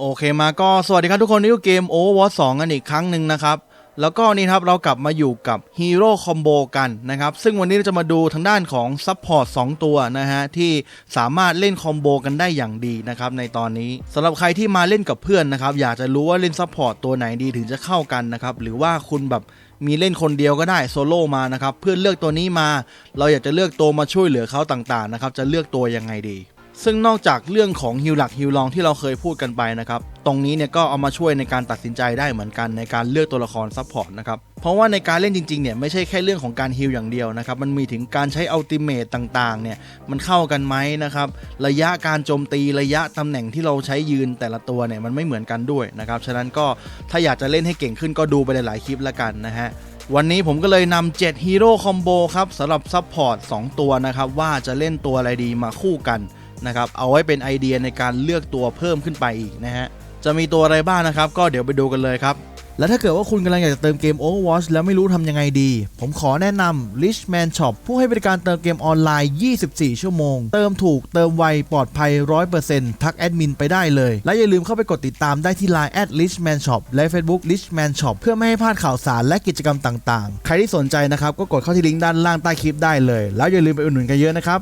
โอเคมาก็สวัสดีครับทุกคนนี่คือเกม Overwatch 2กันอีกครั้งหนึ่งนะครับ แล้วก็นี่ครับเรากลับมาอยู่กับฮีโร่คอมโบกันนะครับ ซึ่งวันนี้เราจะมาดูทางด้านของซัพพอร์ต2ตัวนะฮะ ที่สามารถเล่นคอมโบกันได้อย่างดีนะครับในตอนนี้สำหรับใครที่มาเล่นกับเพื่อนนะครับ อยากจะรู้ว่าเล่นซัพพอร์ตตัวไหนดีถึงจะเข้ากันนะครับ หรือว่าคุณแบบมีเล่นคนเดียวก็ได้โซโล่มานะครับเพื่อนเลือกตัวนี้มา เราอยากจะเลือกตัวมาช่วยเหลือเขาต่างๆนะครับจะเลือกตัวยังไงดี ซึ่งนอกจากเรื่องของฮิวหลักฮิวลองที่เราเคยพูดกันไปนะครับ ตรงนี้เนี่ยก็เอามาช่วยในการตัดสินใจได้เหมือนกันในการเลือกตัวละครซัพพอร์ตนะครับ เพราะว่าในการเล่นจริงๆเนี่ยไม่ใช่แค่เรื่องของการฮิลอย่างเดียวนะครับ มันมีถึงการใช้อัลติเมตต่างๆเนี่ยมันเข้ากันไหมนะครับ ระยะการโจมตีระยะตำแหน่งที่เราใช้ยืนแต่ละตัวเนี่ยมันไม่เหมือนกันด้วยนะครับ ฉะนั้นก็ถ้าอยากจะเล่นให้เก่งขึ้นก็ดูไปหลายๆคลิปแล้วกันนะฮะวันนี้ผมก็เลยนำ7ฮีโร่คอมโบครับสำหรับซัพพอร์ต2ตัวนะครับว่าจะเล่นตัวอะไรดีมาคู่กัน นะครับเอาไว้เป็นไอเดียในการเลือกตัวเพิ่มขึ้นไปอีกนะฮะจะมีตัวอะไรบ้างนะครับ ก็เดี๋ยวไปดูกันเลยครับและถ้าเกิดว่าคุณกำลังอยากจะเติมเกม Overwatch แล้วไม่รู้ทำยังไงดี ผมขอแนะนำ Richman Shop ผู้ให้บริการเติมเกมออนไลน์ 24 ชั่วโมง เติมถูกเติมไว ปลอดภัย 100%ทักแอดมินไปได้เลย และอย่าลืมเข้าไปกดติดตามได้ที่ Line at Richman Shop และ Facebook Richman Shop เพื่อไม่ให้พลาดข่าวสารและกิจกรรมต่างๆ ใครที่สนใจนะครับ ก็กดเข้าที่ลิงก์ด้านล่างใต้คลิปได้เลย แล้วอย่าลืมไปอุดหนุนกันเยอะนะครับ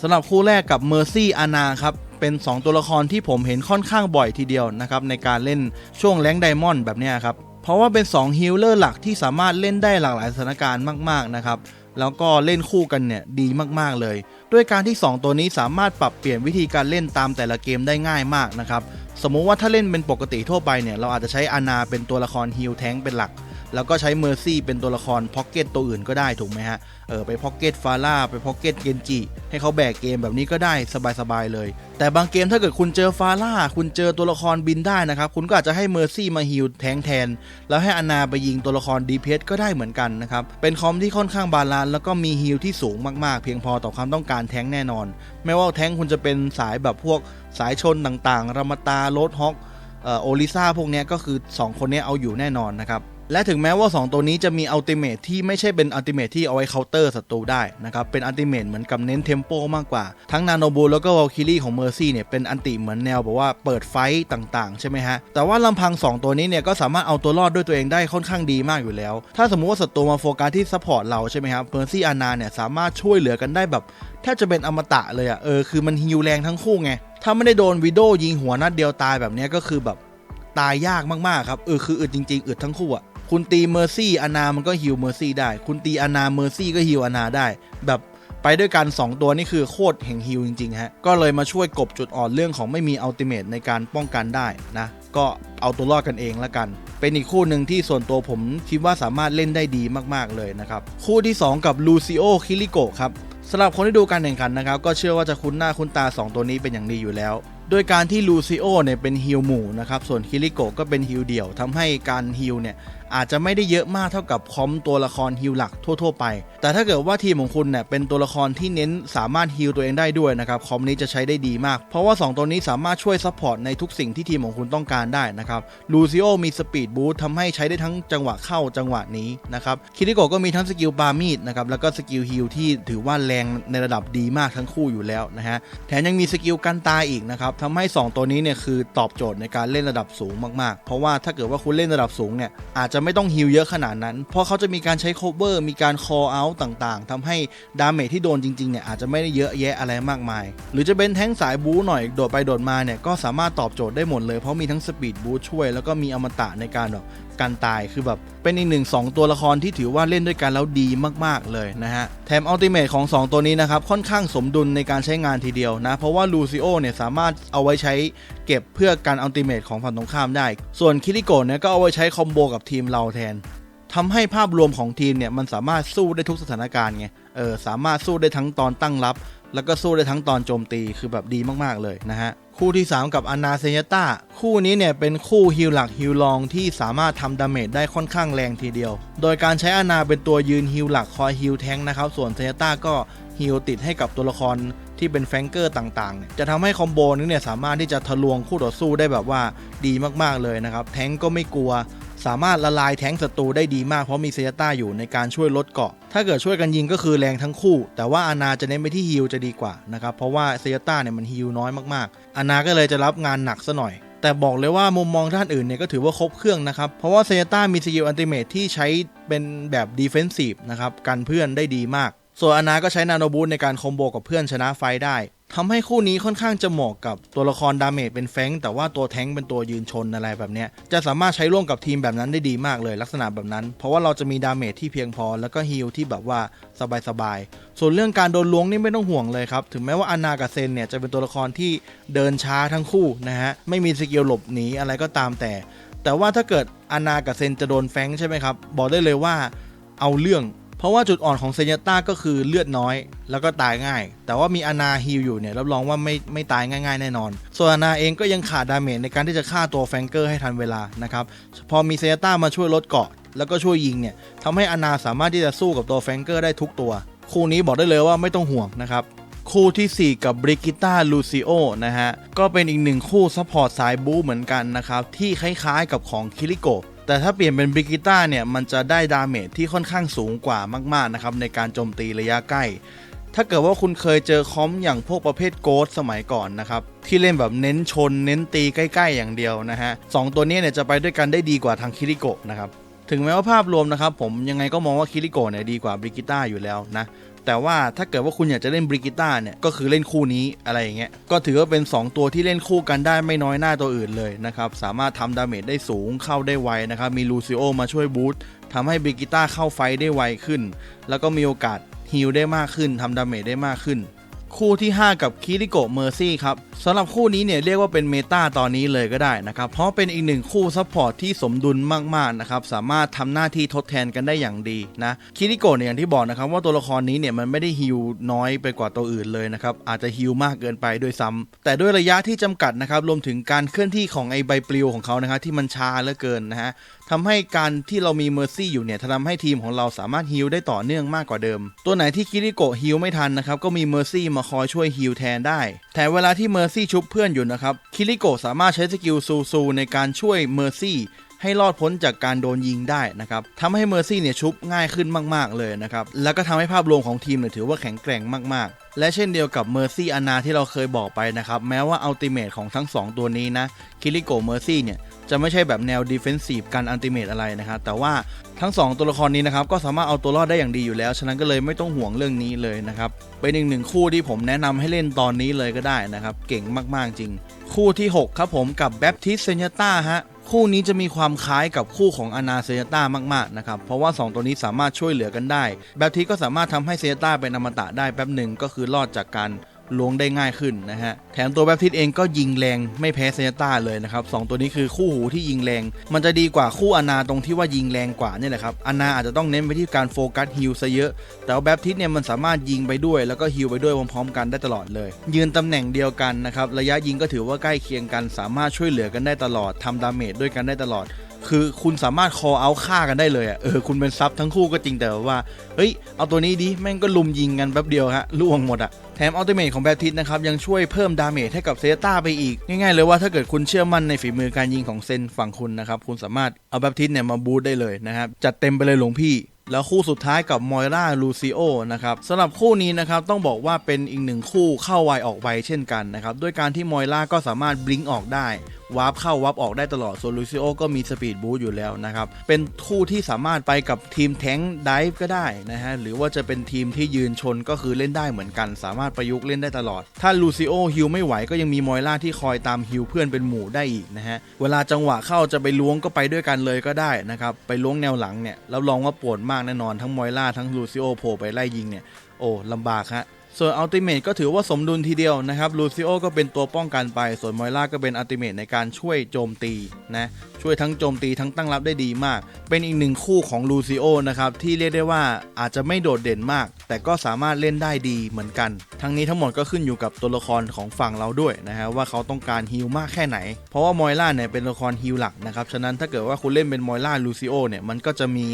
สำหรับคู่แรกกับ Mercy อานาครับ เป็น 2 ตัวละครที่ผมเห็นค่อนข้างบ่อยทีเดียวนะครับ ในการเล่นช่วงแรงไดมอนด์แบบนี้ครับ เพราะว่าเป็น 2 ฮิลเลอร์หลักที่สามารถเล่นได้หลากหลายสถานการณ์มาก ๆ นะครับ แล้วก็เล่นคู่กันเนี่ยดีมากๆเลย ด้วยการที่ 2 ตัวนี้สามารถปรับเปลี่ยนวิธีการเล่นตามแต่ละเกมได้ง่ายมากนะครับ สมมุติว่าถ้าเล่นเป็นปกติทั่วไปเนี่ยเราอาจจะใช้อานาเป็นตัวละครฮิลแทงเป็นหลัก แล้วก็ใช้เมอร์ซี่เป็นตัวละครพ็อกเก็ตตัวอื่นก็ได้ถูกไหมฮะ เออไปพ็อกเก็ตฟาร่าไปพ็อกเก็ตเกนจิให้เขาแบกเกมแบบนี้ก็ได้สบายๆเลย แต่บางเกมถ้าเกิดคุณเจอฟาร่าคุณเจอตัวละครบินได้นะครับ คุณก็อาจจะให้เมอร์ซี่มาฮิลแทงแทน แล้วให้อนาไปยิงตัวละครดีเพสก็ได้เหมือนกันนะครับ เป็นคอมที่ค่อนข้างบาลานซ์แล้วก็มีฮิลที่สูงมากๆ เพียงพอต่อความต้องการแทงแน่นอน ไม่ว่าแทงคุณจะเป็นสายแบบพวกสายชนต่างๆ รามาตาโรดฮอกโอลิซ่าพวกนี้ก็คือ 2 คนนี้เอาอยู่แน่นอนนะครับ และถึงแม้ว่า 2 ตัวนี้จะมีอัลติเมทที่ไม่ใช่เป็นอัลติเมทที่เอาไว้เคาน์เตอร์ศัตรูได้นะครับ เป็นอัลติเมทเหมือนกับเน้นเทมโปมากกว่า ทั้งนาโนบูแล้วก็วอลคิลี่ของเมอร์ซี่เนี่ยเป็นอันติเหมือนแนวแบบว่าเปิดไฟต์ต่างๆ ใช่ไหมฮะ แต่ว่าลำพัง 2 ตัวนี้เนี่ยก็สามารถเอาตัวรอดด้วยตัวเองได้ค่อนข้างดีมากอยู่แล้ว ถ้าสมมุติว่าศัตรูมาโฟกัสที่ซัพพอร์ตเราใช่ไหมครับเมอร์ซี่อานาเนี่ยสามารถช่วยเหลือกันได้แบบแทบจะเป็นอมตะเลยอะเออคือมันฮิวแรงทั้งคู่ไงถ้าไม่ได้โดนวิโดยิงหัวนัดเดียวตายแบบนี้ก็คือแบบตายยากมากๆครับเออคืออึดจริงๆอึดทั้งคู่อะ คุณตีเมอร์ซี่อานามันก็ฮิวเมอร์ซี่ได้ คุณตีอานาเมอร์ซี่ก็ฮิวอานาได้ แบบไปด้วยกัน 2 ตัวนี่คือโคตรแห่งฮิวจริงๆฮะ ก็เลยมาช่วยกบจุดอ่อนเรื่องของไม่มีอัลติเมทในการป้องกันได้นะ ก็เอาตัวรอดกันเองละกัน เป็นอีกคู่หนึ่งที่ส่วนตัวผมคิดว่าสามารถเล่นได้ดีมากๆเลยนะครับ คู่ที่ 2 กับลูซิโอคิริโกครับสำหรับคนที่ดูการแข่งขันนะครับ ก็เชื่อว่าจะคุ้นหน้าคุ้นตา 2 ตัวนี้เป็นอย่างดีอยู่แล้ว โดยการที่ลูซิโอเนี่ยเป็นฮิลหมู่นะครับ ส่วนคิริโกก็เป็นฮิลเดี่ยวทำให้การฮิลเนี่ยอาจจะไม่ได้เยอะมากเท่ากับคอมตัวละครฮิลหลักทั่ว ๆ ไป แต่ถ้าเกิดว่าทีมของคุณเนี่ยเป็นตัวละครที่เน้นสามารถฮิลตัวเองได้ด้วยนะครับคอมนี้จะใช้ได้ดีมาก เพราะว่า 2 ตัวนี้สามารถช่วยซัพพอร์ตในทุกสิ่งที่ทีมของคุณต้องการได้นะครับลูซิโอมีสปีดบูททำให้ใช้ได้ทั้งจังหวะเข้าจังหวะนี้นะครับคิริโกก็มีทั้งสกิลปามีดนะครับแล้วก็สกิลฮิลที่ถือว่าแรงในระดับดีมากทั้งคู่อยู่แล้วนะฮะแถมยังมีสกิลกันตายอีกนะครับทำให้ 2 ตัวนี้เนี่ยคือตอบโจทย์ในการเล่นระดับสูงมากๆ เพราะว่าถ้าเกิดว่าคุณเล่นระดับสูงเนี่ยอาจจะไม่ต้องฮิลเยอะขนาดนั้น เพราะเขาจะมีการใช้โคเวอร์มีการคอเอาต์ต่างๆทำให้ดาเมจที่โดนจริงๆเนี่ยอาจจะไม่ได้เยอะแยะอะไรมากมาย หรือจะเป็นแท้งสายบู๊หน่อยโดดไปโดดมาเนี่ยก็สามารถตอบโจทย์ได้หมดเลยเพราะมีทั้งสปีดบู๊ช่วยแล้วก็มีอมตะในการแบบ การตายคือแบบเป็นอีกหนึ่งสองตัวละครที่ถือว่าเล่นด้วยกันแล้วดีมากๆเลยนะฮะ แถมอัลติเมทของ 2 ตัวนี้นะครับ ค่อนข้างสมดุลในการใช้งานทีเดียวนะ เพราะว่าลูซิโอเนี่ยสามารถเอาไว้ใช้เก็บเพื่อการอัลติเมทของฝั่งตรงข้ามได้ ส่วนคิริโกะเนี่ยก็เอาไว้ใช้คอมโบกับทีมเราแทนทำให้ภาพรวมของทีมเนี่ยมันสามารถสู้ได้ทุกสถานการณ์ไงเออสามารถสู้ได้ทั้งตอนตั้งรับ แล้วก็สู้ได้ทั้งตอนโจมตีคือแบบดีมากๆเลยนะฮะ คู่ที่ 3 กับอนาเซยต้าคู่นี้เนี่ยเป็นคู่ฮิลหลักฮิลลองที่สามารถทำดาเมจได้ค่อนข้างแรงทีเดียว โดยการใช้อนาเป็นตัวยืนฮิลหลักคอยฮิลแทงนะครับส่วนเซยต้าก็ฮิลติดให้กับตัวละครที่เป็นแฟงเกอร์ต่างๆ จะทำให้คอมโบนี้เนี่ยสามารถที่จะทะลวงคู่ต่อสู้ได้แบบว่าดีมากๆเลยนะครับ แทงก็ไม่กลัว สามารถละลายแท้งศัตรูได้ดีมากเพราะมีเซยต้าอยู่ในการช่วยลดเกาะ ถ้าเกิดช่วยกันยิงก็คือแรงทั้งคู่ แต่ว่าอานาจะเน้นไปที่ฮิลจะดีกว่านะครับ เพราะว่าเซยต้าเนี่ยมันฮิลน้อยมากๆ อานาก็เลยจะรับงานหนักซะหน่อย แต่บอกเลยว่ามุมมองท่านอื่นเนี่ยก็ถือว่าครบเครื่องนะครับ เพราะว่าเซเนต้ามีสกิลอันติเมทที่ใช้เป็นแบบดีเฟนซีฟนะครับ กันเพื่อนได้ดีมาก ส่วนอานาก็ใช้นาโนบูทในการคอมโบกับเพื่อนชนะไฟได้ ทำให้คู่นี้ค่อนข้างจะเหมาะกับตัวละครดาเมจเป็นแฟงแต่ว่าตัวแท้งเป็นตัวยืนชนอะไรแบบเนี้ยจะสามารถใช้ร่วมกับทีมแบบนั้นได้ดีมากเลยลักษณะแบบนั้น เพราะว่าเราจะมีดาเมจที่เพียงพอ แล้วก็ฮีลที่แบบว่าสบายๆส่วนเรื่องการโดนล้วงนี่ไม่ต้องห่วงเลยครับ ถึงแม้ว่าอานากับเซนเนี่ยจะเป็นตัวละครที่เดินช้าทั้งคู่นะฮะไม่มีสกิลหลบหนีอะไรก็ตามแต่ แต่ว่าถ้าเกิดอานากับเซนจะโดนแฟงใช่ไหมครับบอกได้เลยว่าเอาเรื่อง เพราะว่าจุดอ่อนของเซนยต้าก็คือเลือดน้อย แล้วก็ตายง่าย แต่ว่ามีอานาฮิลอยู่เนี่ยรับรองว่าไม่ไม่ตายง่ายๆ แน่นอน ส่วนอานาเองก็ยังขาดดาเมจในการที่จะฆ่าตัวแฟงเกอร์ให้ทันเวลานะครับ พอมีเซนยต้ามาช่วยลดเกาะ แล้วก็ช่วยยิงเนี่ยทำให้อานาสามารถที่จะสู้กับตัวแฟงเกอร์ได้ทุกตัว คู่นี้บอกได้เลยว่าไม่ต้องห่วงนะครับคู่ทีสี่4 กับบริกิต้าลูซิโอนะฮะ ก็เป็นอีกหนึ่งคู่ซัพพอร์ตสายบู๊เหมือนกันนะครับ ที่คล้ายๆกับของคิริโก แต่ถ้าเปลี่ยนเป็นบิกิต้าเนี่ยมันจะได้ดาเมจที่ค่อนข้างสูงกว่ามากๆนะครับในการโจมตีระยะใกล้ ถ้าเกิดว่าคุณเคยเจอคอมอย่างพวกประเภทโกดสมัยก่อนนะครับที่เล่นแบบเน้นชน เน้นตีใกล้ๆอย่างเดียวนะฮะสองตัวนี้เนี่ยจะไปด้วยกันได้ดีกว่าทางคิริโกะนะครับถึงแม้ว่าภาพรวมนะครับผมยังไงก็มองว่าคิริโกะเนี่ยดีกว่าบิกิต้าอยู่แล้วนะ แต่ว่าถ้าเกิดว่าคุณอยากจะเล่นบริกิต้าเนี่ยก็คือเล่นคู่นี้อะไรอย่างเงี้ยก็ถือว่าเป็น 2 ตัวที่เล่นคู่กันได้ไม่น้อยหน้าตัวอื่นเลยนะครับสามารถทำดาเมจได้สูงเข้าได้ไวนะครับมีลูซิโอมาช่วยบูสทำให้บริกิต้าเข้าไฟได้ไวขึ้น แล้วก็มีโอกาสฮิลได้มากขึ้นทำดาเมจได้มากขึ้น คู่ที่ 5 กับคิริโกะเมอร์ซี่ครับสำหรับคู่นี้เนี่ยเรียกว่าเป็นเมตาตอนนี้เลยก็ได้นะครับเพราะเป็นอีกหนึ่งคู่ซัพพอร์ตที่สมดุลมากๆนะครับสามารถทำหน้าที่ทดแทนกันได้อย่างดีนะคิริโกะเนี่ยอย่างที่บอกนะครับว่าตัวละครนี้เนี่ยมันไม่ได้ฮิลน้อยไปกว่าตัวอื่นเลยนะครับอาจจะฮิลมากเกินไปด้วยซ้ำแต่ด้วยระยะที่จำกัดนะครับรวมถึงการเคลื่อนที่ของไอใบปลิวของเขานะครับที่มันช้าเหลือเกินนะฮะ ทำให้การที่เรามีเมอร์ซี่อยู่เนี่ยทำให้ทีมของเราสามารถฮิลได้ต่อเนื่องมากกว่าเดิม ตัวไหนที่คิริโกะฮิลไม่ทันนะครับก็มีเมอร์ซี่มาคอยช่วยฮิลแทนได้ แต่เวลาที่เมอร์ซี่ชุบเพื่อนอยู่นะครับคิริโกะสามารถใช้สกิลซูซูในการช่วยเมอร์ซี่ให้รอดพ้นจากการโดนยิงได้นะครับทำให้เมอร์ซี่เนี่ยชุบง่ายขึ้นมาก ๆ เลยนะครับ แล้วก็ทำให้ภาพรวมของทีมเนี่ยถือว่าแข็งแกร่งมาก ๆ และเช่นเดียวกับเมอร์ซี่อานาที่เราเคยบอกไปนะครับ แม้ว่าอัลติเมทของทั้งสองตัวนี้นะ คิริโกะเมอร์ซี่เนี่ย จะไม่ใช่แบบแนวดิเฟนซีฟกันอันติเมตอะไรนะครับแต่ว่าทั้ง 2 ตัวละครนี้นะครับก็สามารถเอาตัวรอดได้อย่างดีอยู่แล้ว ฉะนั้นก็เลยไม่ต้องห่วงเรื่องนี้เลยนะครับเป็นอีกหนึ่งคู่ที่ผมแนะนำให้เล่นตอนนี้เลยก็ได้นะครับ เก่งมากๆจริง คู่ที่ 6 ครับผมกับแบปทิสเซนยต้าฮะคู่นี้จะมีความคล้ายกับคู่ของอนาเซยต้ามากๆนะครับเพราะว่า 2 ตัวนี้สามารถช่วยเหลือกันได้ แบปทิสก็สามารถทำให้เซยต้าเป็นอมตะได้แป๊บหนึ่งก็คือรอดจากการ ล้วงได้ง่ายขึ้นนะฮะ แถมตัวแบปทิสเองก็ยิงแรงไม่แพ้เซยต้าเลยนะครับสองตัวนี้คือคู่หูที่ยิงแรง มันจะดีกว่าคู่อนาตรงที่ว่ายิงแรงกว่านี่แหละครับอนาอาจจะต้องเน้นไปที่การโฟกัสฮิลซะเยอะ แต่ว่าแบปทิสเนี่ยมันสามารถยิงไปด้วย แล้วก็ฮิลไปด้วยพร้อมๆกันได้ตลอดเลย ยืนตำแหน่งเดียวกันนะครับระยะยิงก็ถือว่าใกล้เคียงกัน สามารถช่วยเหลือกันได้ตลอดทำดาเมจด้วยกันได้ตลอด คือคุณสามารถคอเอาฆ่ากันได้เลยอะเออคุณเป็นซับทั้งคู่ก็จริงแต่ว่าเฮ้ยเอาตัวนี้ดิแม่งก็ลุมยิงกันแป๊บเดียวฮะล่วงหมดอะแถมอัลติเมทของแบททิสนะครับ ยังช่วยเพิ่มดาเมจให้กับเซต้าไปอีก ง่ายๆเลยว่าถ้าเกิดคุณเชื่อมั่นในฝีมือการยิงของเซนฝั่งคุณนะครับ คุณสามารถเอาแบททิสเนี่ยมาบูทได้เลยนะครับ จัดเต็มไปเลยหลวงพี่แล้วคู่สุดท้ายกับมอยราลูซิโอนะครับสำหรับคู่นี้นะครับต้องบอกว่าเป็นอีกหนึ่งคู่เข้าไวออกไวเช่นกันนะครับด้วยการที่มอยราก็สามารถบลิงออกได้ วาร์ปเข้าวาร์ปออกได้ตลอด ส่วนลูซิโอก็มีสปีดบูสต์อยู่แล้วนะครับ เป็นคู่ที่สามารถไปกับทีมแท้งไดฟ์ก็ได้นะฮะ หรือว่าจะเป็นทีมที่ยืนชนก็คือเล่นได้เหมือนกัน สามารถประยุกต์เล่นได้ตลอด ถ้าลูซิโอฮิลไม่ไหวก็ยังมีมอยล่าที่คอยตามฮิลเพื่อนเป็นหมู่ได้อีกนะฮะ เวลาจังหวะเข้าจะไปล้วงก็ไปด้วยกันเลยก็ได้นะครับ ไปล้วงแนวหลังเนี่ยรับรองว่าปวดมากแน่นอนทั้งมอยล่าทั้งลูซิโอโผล่ไปไล่ยิงเนี่ยโอ้ลำบากฮะ ส่วนอัลติเมทก็ถือว่าสมดุลทีเดียวนะครับลูซิโอก็เป็นตัวป้องกันไป ส่วนมอยล่าก็เป็นอัลติเมทในการช่วยโจมตีนะช่วยทั้งโจมตีทั้งตั้งรับได้ดีมาก เป็นอีกหนึ่งคู่ของลูซิโอนะครับที่เรียกได้ว่าอาจจะไม่โดดเด่นมาก แต่ก็สามารถเล่นได้ดีเหมือนกัน ทั้งนี้ทั้งหมดก็ขึ้นอยู่กับตัวละครของฝั่งเราด้วยนะฮะว่าเขาต้องการฮิลมากแค่ไหน เพราะว่ามอยล่าเนี่ยเป็นละครฮิลหลักนะครับฉะนั้นถ้าเกิดว่าคุณเล่นเป็นมอยล่าลูซิโอเนี่ยมันก็จะมี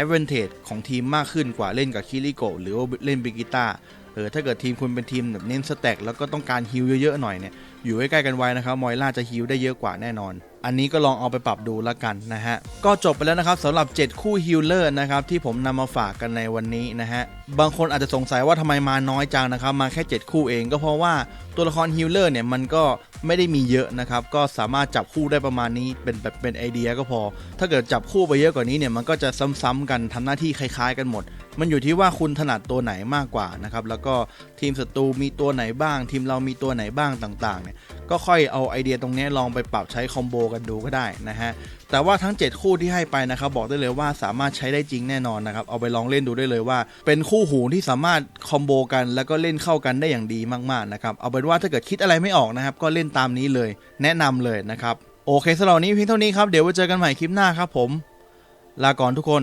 advantage ของทีมมากขึ้นกว่าเล่นกับคิริโกหรือว่าเล่นบิกิต้า เออถ้าเกิดทีมคุณเป็นทีมแบบเน้นสแต็กแล้วก็ต้องการฮิลเยอะๆหน่อยเนี่ยอยู่ใกล้ๆกันไว้นะครับมอยล่าจะฮิลได้เยอะกว่าแน่นอน อันนี้ก็ลองเอาไปปรับดูแล้วกันนะฮะ ก็จบไปแล้วนะครับสำหรับ 7 คู่ฮิลเลอร์นะครับที่ผมนำมาฝากกันในวันนี้นะฮะ บางคนอาจจะสงสัยว่าทำไมมาน้อยจังนะครับ มาแค่ 7 คู่เองก็เพราะว่าตัวละครฮิลเลอร์เนี่ยมันก็ไม่ได้มีเยอะนะครับ ก็สามารถจับคู่ได้ประมาณนี้เป็นแบบเป็นไอเดียก็พอ ถ้าเกิดจับคู่ไปเยอะกว่านี้เนี่ยมันก็จะซ้ำๆกันทำหน้าที่คล้ายๆกันหมด มันอยู่ที่ว่าคุณถนัดตัวไหนมากกว่านะครับแล้วก็ทีมศัตรูมีตัวไหนบ้าง ทีมเรามีตัวไหนบ้างต่างๆเนี่ยก็ค่อยเอาไอเดียตรงนี้ลองไปปรับใช้คอมโบกันดูก็ได้นะฮะแต่ว่าทั้ง 7 คู่ที่ให้ไปนะครับบอกได้เลยว่าสามารถใช้ได้จริงแน่นอนนะครับเอาไปลองเล่นดูได้เลยว่า เป็นคู่หูที่สามารถคอมโบกันแล้วก็เล่นเข้ากันได้อย่างดีมากๆนะครับเอาเป็นว่าถ้าเกิดคิดอะไรไม่ออกนะครับก็เล่นตามนี้เลย แนะนำเลยนะครับโอเคสำหรับนนี้เพียงเท่านี้ครับเดี๋ยวไว้เจอกันใหม่คลิปหน้าครับผม ลาก่อนทุกคน